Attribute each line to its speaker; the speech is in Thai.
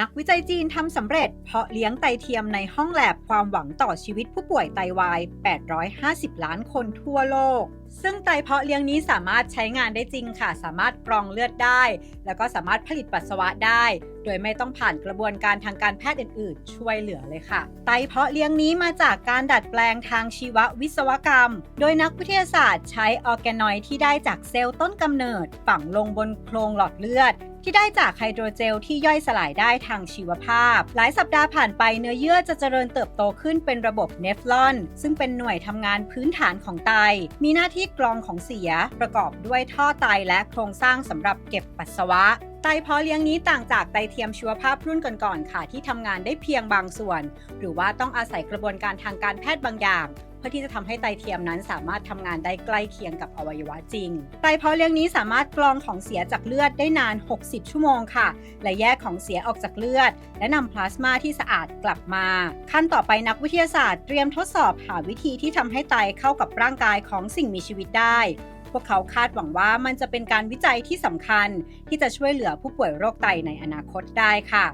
Speaker 1: นักวิจัยจีนทำสำเร็จ เพาะเลี้ยงไตเทียมในห้องแลบความหวังต่อชีวิตผู้ป่วยไตวาย 850 ล้านคนทั่วโลก ซึ่งไตเพาะเลี้ยงนี้สามารถใช้งานได้จริงค่ะ สามารถกรองเลือดได้ แล้วก็สามารถผลิตปัสสาวะได้ โดยไม่ต้องผ่านกระบวนการทางการแพทย์อื่น ๆ ช่วยเหลือเลยค่ะ ไตเพาะเลี้ยงนี้มาจากการดัดแปลงทางชีววิศวกรรม โดยนักวิทยาศาสตร์ใช้ออร์แกนอยด์ที่ได้จากเซลล์ต้นกำเนิด ฝังลงบนโครงหลอดเลือด ที่ได้จากไฮโดรเจลที่ย่อยสลายได้ทางชีวภาพ หลายสัปดาห์ผ่านไปเนื้อเยื่อจะเจริญเติบโตขึ้นเป็นระบบเนฟลอน ซึ่งเป็นหน่วยทำงานพื้นฐานของไต มีหน้าที่กรองของเสีย ประกอบด้วยท่อไตและโครงสร้างสำหรับเก็บปัสสาวะไตเพาะเลี้ยงนี้ต่างจากไตเทียมชีวภาพรุ่นก่อนๆค่ะ ที่ทำงานได้เพียงบางส่วน หรือว่าต้องอาศัยกระบวนการทางการแพทย์บางอย่าง พื่อที่จะทำให้ไตเทียมนั้นสามารถทำงานได้ใกล้เคียงกับอวัยวะจริง ไตเพาะเลี้ยงนี้สามารถกรองของเสียจากเลือดได้นาน 60 ชั่วโมงค่ะ และแยกของเสียออกจากเลือด และนำพลาสมาที่สะอาดกลับมา ขั้นต่อไปนักวิทยาศาสตร์เตรียมทดสอบหาวิธีที่ทำให้ไตเข้ากับร่างกายของสิ่งมีชีวิตได้พวกเขาคาดหวังว่ามันจะเป็นการวิจัยที่สำคัญ ที่จะช่วยเหลือผู้ป่วยโรคไตในอนาคตได้ค่ะ